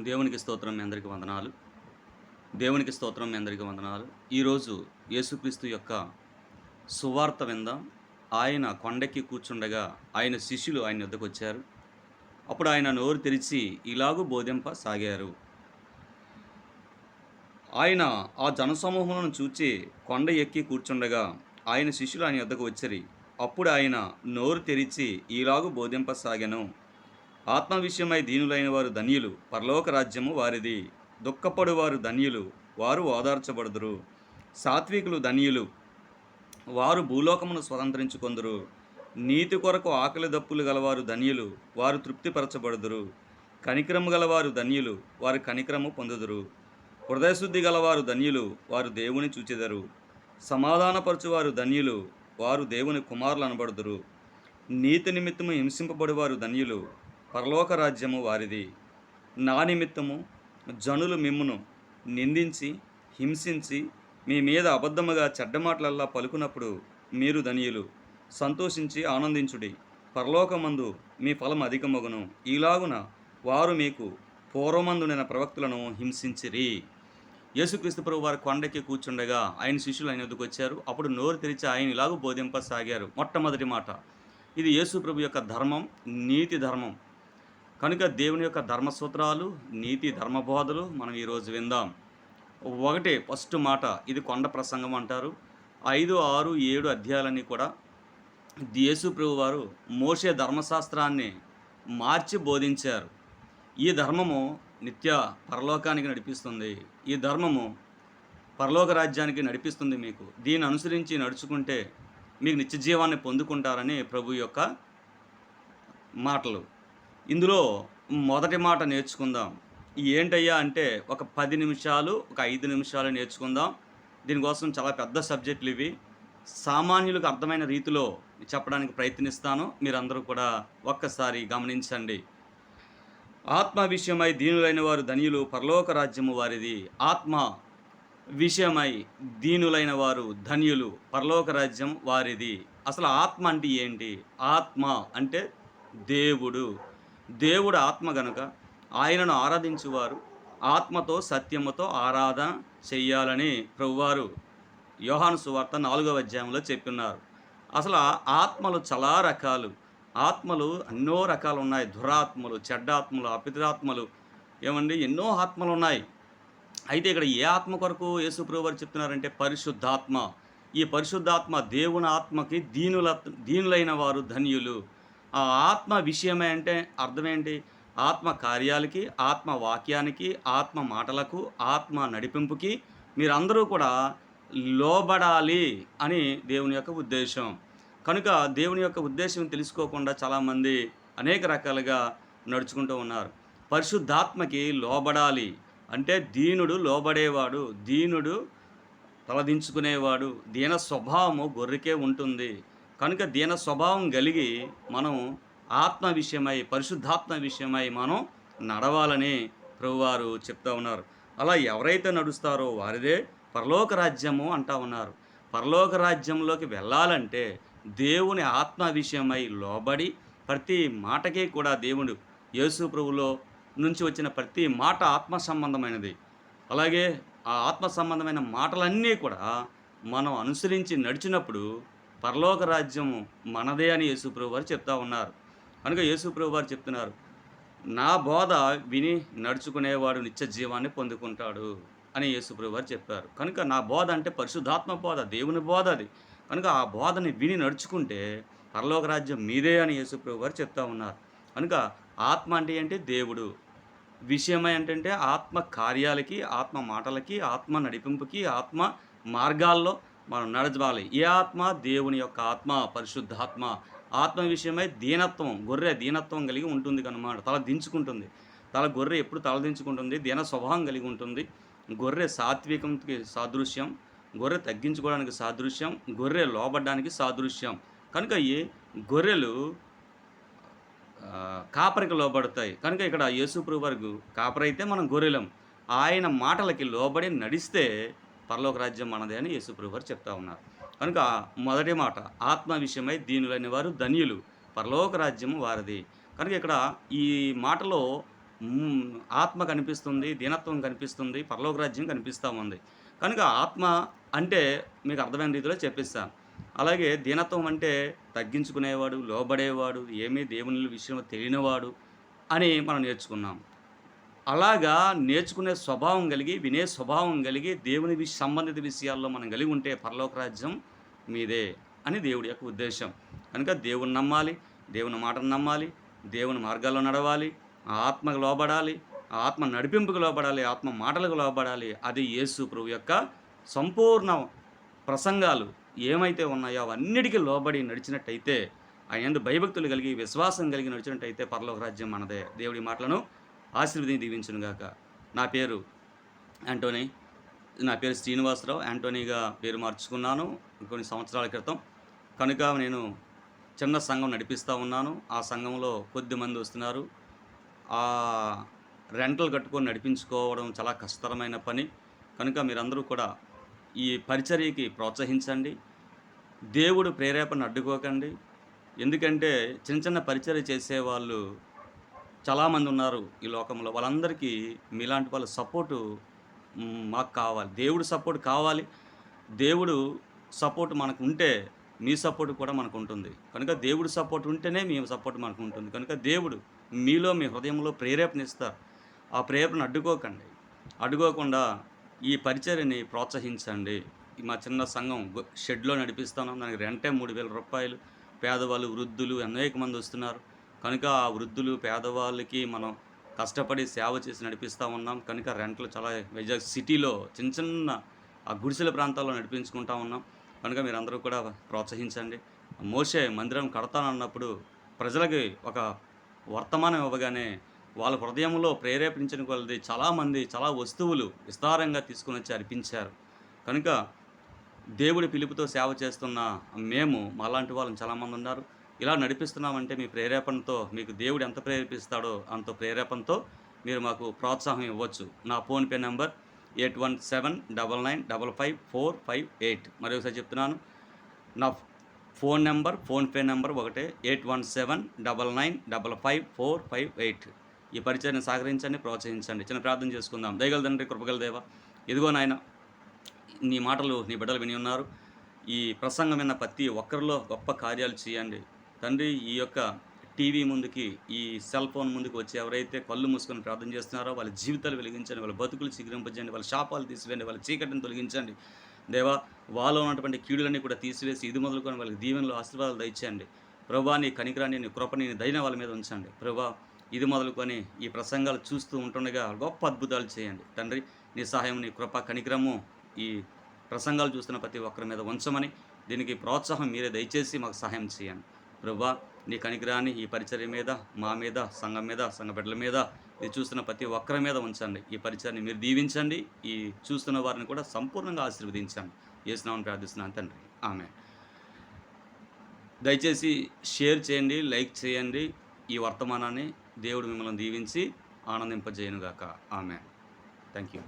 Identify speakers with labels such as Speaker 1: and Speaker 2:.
Speaker 1: దేవునికి స్తోత్రం మీ అందరికీ వందనాలు. దేవునికి స్తోత్రం మీ అందరికీ వందనాలు. ఈరోజు యేసుక్రీస్తు యొక్క సువార్త విందాం. ఆయన కొండెక్కి కూర్చుండగా ఆయన శిష్యులు ఆయన వద్దకు వచ్చారు. అప్పుడు ఆయన నోరు తెరిచి ఇలాగూ బోధింప సాగారు. ఆయన ఆ జనసమూహములను చూచి కొండ ఎక్కి కూర్చుండగా ఆయన శిష్యులు ఆయన వద్దకు వచ్చరి. అప్పుడు ఆయన నోరు తెరిచి ఈలాగు బోధింపసాగాను ఆత్మ విషయమై దీనులైన వారు ధన్యులు పరలోక రాజ్యము వారిది. దుఃఖపడువారు ధన్యులు వారు ఓదార్చబడుదురు. సాత్వికులు ధన్యులు వారు భూలోకమును స్వతంత్రించుకొందురు. నీతి కొరకు ఆకలి దప్పులు గలవారు ధన్యులు వారు తృప్తిపరచబడుదురు. కనిక్రము గలవారు ధన్యులు వారు కనిక్రము పొందుదురు. హృదయశుద్ధి గలవారు ధన్యులు వారు దేవుని చూచెదరు. సమాధానపరచువారు ధన్యులు వారు దేవుని కుమారులు అనబడుదురు. నీతి నిమిత్తము హింసింపబడివారు ధన్యులు పరలోక రాజ్యము వారిది. నా నిమిత్తము జనులు మిమ్మును నిందించి హింసించి మీ మీద అబద్ధముగా చెడ్డ మాటలల్లా పలుకున్నప్పుడు మీరు ధనియులు. సంతోషించి ఆనందించుడి. పరలోకమందు మీ ఫలం అధికమగును. ఈలాగున వారు మీకు పూర్వమందునైన ప్రవక్తులను హింసించిరి. యేసుక్రీస్తు ప్రభు వారి కొండకి కూర్చుండగా ఆయన శిష్యులు ఆయన ఎదుకు వచ్చారు. అప్పుడు నోరు తెరిచి ఆయన ఇలాగూ బోధింపసాగారు. మొట్టమొదటి మాట. ఇది యేసు ప్రభు యొక్క ధర్మం నీతి ధర్మం. కనుక దేవుని యొక్క ధర్మసూత్రాలు నీతి ధర్మబోధలు మనం ఈరోజు విందాం. ఒకటి ఫస్ట్ మాట ఇది కొండ ప్రసంగం అంటారు. ఐదు ఆరు ఏడు అధ్యాయాలన్నీ కూడా యేసు ప్రభు వారు మోసే ధర్మశాస్త్రాన్ని మార్చి బోధించారు. ఈ ధర్మము నిత్య పరలోకానికి నడిపిస్తుంది. ఈ ధర్మము పరలోక రాజ్యానికి నడిపిస్తుంది మీకు. దీన్ని అనుసరించి నడుచుకుంటే మీకు నిత్య జీవాన్ని పొందుకుంటారని ప్రభు యొక్క మాటలు. ఇందులో మొదటి మాట నేర్చుకుందాం. ఏంటయ్యా అంటే ఒక పది నిమిషాలు ఒక ఐదు నిమిషాలు నేర్చుకుందాం. దీనికోసం చాలా పెద్ద సబ్జెక్టులు ఇవి. సామాన్యులకు అర్థమైన రీతిలో చెప్పడానికి ప్రయత్నిస్తాను. మీరందరూ కూడా ఒక్కసారి గమనించండి. ఆత్మ విషయమై దీనులైన వారు ధనియులు పరలోక రాజ్యము వారిది. ఆత్మ విషయమై దీనులైన వారు ధనియులు పరలోక రాజ్యం వారిది. అసలు ఆత్మ అంటే ఏంటి? ఆత్మ అంటే దేవుడు. దేవుడు ఆత్మ గనుక ఆయనను ఆరాధించువారు ఆత్మతో సత్యముతో ఆరాధన చెయ్యాలని ప్రభువారు యోహాను సువార్త నాలుగవ అధ్యాయంలో చెప్పినారు. అసలు ఆత్మలు చాలా రకాలు. ఆత్మలు ఎన్నో రకాలు ఉన్నాయి. దురాత్మలు చెడ్డాత్మలు అపితరాత్మలు. ఏమండి? ఎన్నో ఆత్మలు ఉన్నాయి. అయితే ఇక్కడ ఏ ఆత్మ కొరకు యేసుప్రభు వారు చెప్తున్నారంటే పరిశుద్ధాత్మ. ఈ పరిశుద్ధాత్మ దేవుని ఆత్మకి దీనుల దీనులైన వారు ధన్యులు. ఆ ఆత్మ విషయమే అంటే అర్థమేంటి? ఆత్మ కార్యాలకి ఆత్మ వాక్యానికి ఆత్మ మాటలకు ఆత్మ నడిపింపుకి మీరందరూ కూడా లోబడాలి అని దేవుని యొక్క ఉద్దేశం. కనుక దేవుని యొక్క ఉద్దేశం తెలుసుకోకుండా చాలామంది అనేక రకాలుగా నడుచుకుంటూ ఉన్నారు. పరిశుద్ధాత్మకి లోబడాలి అంటే దీనుడు లోబడేవాడు దీనుడు తలదించుకునేవాడు దీన స్వభావము గొర్రెకే ఉంటుంది. కనుక దీన స్వభావం కలిగి మనం ఆత్మ విషయమై పరిశుద్ధాత్మ విషయమై మనం నడవాలని ప్రభువారు చెప్తా ఉన్నారు. అలా ఎవరైతే నడుస్తారో వారిదే పరలోక రాజ్యము అంటా ఉన్నారు. పరలోక రాజ్యంలోకి వెళ్ళాలంటే దేవుని ఆత్మ విషయమై లోబడి ప్రతి మాటకి కూడా దేవుడు యేసు ప్రభులో నుంచి వచ్చిన ప్రతి మాట ఆత్మ సంబంధమైనది. అలాగే ఆ ఆత్మ సంబంధమైన మాటలన్నీ కూడా మనం అనుసరించి నడిచినప్పుడు పరలోక రాజ్యము మనదే అని యేసుప్రభు వారు చెప్తా ఉన్నారు. కనుక యేసుప్రభు వారు చెప్తున్నారు నా బోధ విని నడుచుకునేవాడు నిత్య జీవాన్ని పొందుకుంటాడు అని యేసుప్రభు వారు చెప్పారు. కనుక నా బోధ అంటే పరిశుద్ధాత్మ బోధ దేవుని బోధ అది. కనుక ఆ బోధని విని నడుచుకుంటే పరలోక రాజ్యం మీదే అని యేసుప్రభు వారు చెప్తా ఉన్నారు. కనుక ఆత్మ అంటే ఏంటి? దేవుడు. విషయమై ఏంటంటే ఆత్మ కార్యాలకి ఆత్మ మాటలకి ఆత్మ నడిపింపుకి ఆత్మ మార్గాల్లో మనం నడచాలి ఏ ఆత్మ? దేవుని యొక్క ఆత్మ పరిశుద్ధాత్మ. ఆత్మ విషయమై దీనత్వం గొర్రె దీనత్వం కలిగి ఉంటుంది కనమాట తల దించుకుంటుంది. తల గొర్రె ఎప్పుడు తల దించుకుంటుంది? దీన స్వభావం కలిగి ఉంటుంది. గొర్రె సాత్వికంకి సాదృశ్యం. గొర్రె తగ్గించుకోవడానికి సాదృశ్యం. గొర్రె లోబడ్డానికి సాదృశ్యం. కనుక ఈ గొర్రెలు కాపరికి లోబడతాయి. కనుక ఇక్కడ యేసుప్రభు వరకు కాపరైతే మనం గొర్రెలం. ఆయన మాటలకి లోబడి నడిస్తే పరలోక రాజ్యం మనదే అని యేసుప్రభు వారు చెప్తా ఉన్నారు. కనుక మొదటి మాట ఆత్మ విషయమై దీనులైన వారు ధన్యులు. పరలోక రాజ్యము వారిది. కనుక ఇక్కడ ఈ మాటలో ఆత్మ కనిపిస్తుంది దీనత్వం కనిపిస్తుంది పరలోక రాజ్యం కనిపిస్తూ ఉంది. కనుక ఆత్మ అంటే మీకు అర్థమైన రీతిలో చెప్పిస్తాను అలాగే దీనత్వం అంటే తగ్గించుకునేవాడు లోబడేవాడు ఏమీ దేవుని విషయం తెలియనివాడు అని మనం నేర్చుకున్నాం. అలాగా నేర్చుకునే స్వభావం కలిగి వినే స్వభావం కలిగి దేవుని సంబంధిత విషయాల్లో మనం కలిగి ఉంటే పరలోక రాజ్యం మీదే అని దేవుడి యొక్క ఉద్దేశం. కనుక దేవుని నమ్మాలి దేవుని మాటను నమ్మాలి దేవుని మార్గాల్లో నడవాలి ఆత్మకు లోబడాలి ఆత్మ నడిపింపుకు లోబడాలి ఆత్మ మాటలకు లోబడాలి అది యేసు ప్రభు యొక్క సంపూర్ణ ప్రసంగాలు ఏమైతే ఉన్నాయో అవన్నిటికీ లోబడి నడిచినట్టయితే ఆయన భయభక్తులు కలిగి విశ్వాసం కలిగి నడిచినట్టయితే పరలోక రాజ్యం మనదే. దేవుడి మాటలను ఆశీర్వదించి దీవించునుగాక నా పేరు యాంటోనీ నా పేరు శ్రీనివాసరావు. యాంటోనీగా పేరు మార్చుకున్నాను కొన్ని సంవత్సరాల క్రితం. కనుక నేను చిన్న సంఘం నడిపిస్తూ ఉన్నాను. ఆ సంఘంలో కొద్ది మంది వస్తున్నారు. ఆ రెంటలు కట్టుకొని నడిపించుకోవడం చాలా కష్టతరమైన పని. కనుక మీరందరూ కూడా ఈ పరిచర్యకి ప్రోత్సహించండి. దేవుడు ప్రేరేపణ అడ్డుకోకండి. ఎందుకంటే చిన్న చిన్న పరిచర్య చేసేవాళ్ళు చాలామంది ఉన్నారు ఈ లోకంలో. వాళ్ళందరికీ మీలాంటి వాళ్ళ సపోర్టు మాకు కావాలి. దేవుడు సపోర్ట్ కావాలి. దేవుడు సపోర్ట్ మనకు ఉంటే మీ సపోర్ట్ కూడా మనకు ఉంటుంది. కనుక దేవుడు సపోర్ట్ ఉంటేనే మీ సపోర్ట్ మనకు ఉంటుంది. కనుక దేవుడు మీలో మీ హృదయంలో ప్రేరేపణ ఇస్తారు. ఆ ప్రేరేపణ అడ్డుకోకండి. అడ్డుకోకుండా ఈ పరిచర్యని ప్రోత్సహించండి. మా చిన్న సంఘం షెడ్లో నడిపిస్తాను. దానికి రెంటే మూడు వేల రూపాయలు పేదవాళ్ళు వృద్ధులు అనేక మంది వస్తున్నారు. కనుక ఆ వృద్ధులు పేదవాళ్ళకి మనం కష్టపడి సేవ చేసి నడిపిస్తూ ఉన్నాం. కనుక రెంట్లు చాలా వైజాగ్ సిటీలో చిన్న చిన్న ఆ గుడిసెల ప్రాంతాల్లో నడిపించుకుంటా ఉన్నాం. కనుక మీరందరూ కూడా ప్రోత్సహించండి. మోసే మందిరం కడతానన్నప్పుడు ప్రజలకి ఒక వర్తమానం ఇవ్వగానే వాళ్ళ హృదయంలో ప్రేరేపించిన కొలది చాలామంది చాలా వస్తువులు విస్తారంగా తీసుకుని వచ్చి అర్పించారు. కనుక దేవుడి పిలుపుతో సేవ చేస్తున్న మేము మాలాంటి వాళ్ళని చాలామంది ఉన్నారు. ఇలా నడిపిస్తున్నామంటే మీ ప్రేరేపణతో మీకు దేవుడు ఎంత ప్రేరేపిస్తాడో అంత ప్రేరేపణతో మీరు మాకు ప్రోత్సాహం ఇవ్వచ్చు. నా PhonePe number eight one seven double nine double five four five eight. మరొకసారి ఒకసారి చెప్తున్నాను. నా ఫోన్ నెంబర్ ఫోన్పే నెంబర్ ఒకటే eight one seven double nine double five four five eight. ఈ పరిచయాన్ని సహకరించండి ప్రోత్సహించండి. చిన్న ప్రార్థన చేసుకుందాం. దయగల తండ్రి కృపగల దేవ. ఇదిగో నాయన నీ మాటలు నీ బిడ్డలు విని ఉన్నారు. ఈ ప్రసంగం విన్న ప్రతి ఒక్కరిలో గొప్ప కార్యాలు చేయండి. తండ్రి ఈ యొక్క టీవీ ముందుకి ఈ సెల్ ఫోన్ ముందుకు వచ్చి ఎవరైతే కళ్ళు మూసుకొని ప్రార్థన చేస్తున్నారో వాళ్ళ జీవితాలు వెలిగించండి వాళ్ళ బతుకులు చిగురింపజేయండి వాళ్ళ శాపాలు తీసివేయండి వాళ్ళ చీకటిని తొలగించండి. దేవా వాళ్ళలో ఉన్నటువంటి కీడులన్నీ కూడా తీసివేసి ఇది మొదలుకొని వాళ్ళకి దీవెనలు ఆశీర్వాదాలు దయచేయండి. ప్రభా నీ కనికరాన్ని నీ కృపని నీ దైన వాళ్ళ మీద ఉంచండి. ప్రభా ఇది మొదలుకొని ఈ ప్రసంగాలు చూస్తూ ఉంటుండగా గొప్ప అద్భుతాలు చేయండి. తండ్రి నీ సహాయం నీ కృప కనికరము ఈ ప్రసంగాలు చూస్తున్న ప్రతి ఒక్కరి మీద ఉంచమని దీనికి ప్రోత్సాహం మీరే దయచేసి మాకు సహాయం చేయండి. ప్రభా నీ కనికిరాన్ని ఈ పరిచర్య మీద మా మీద సంఘం మీద సంఘ బిడ్డల మీద ఇది చూస్తున్న ప్రతి ఒక్కరి మీద ఉంచండి. ఈ పరిచయాన్ని మీరు దీవించండి. ఈ చూస్తున్న వారిని కూడా సంపూర్ణంగా ఆశీర్వదించండి. చేసినామని ప్రార్థిస్తున్నాను తండ్రి. ఆమె దయచేసి షేర్ చేయండి లైక్ చేయండి ఈ వర్తమానాన్ని. దేవుడు మిమ్మల్ని దీవించి ఆనందింపజేయనుగాక. ఆమె థ్యాంక్ యూ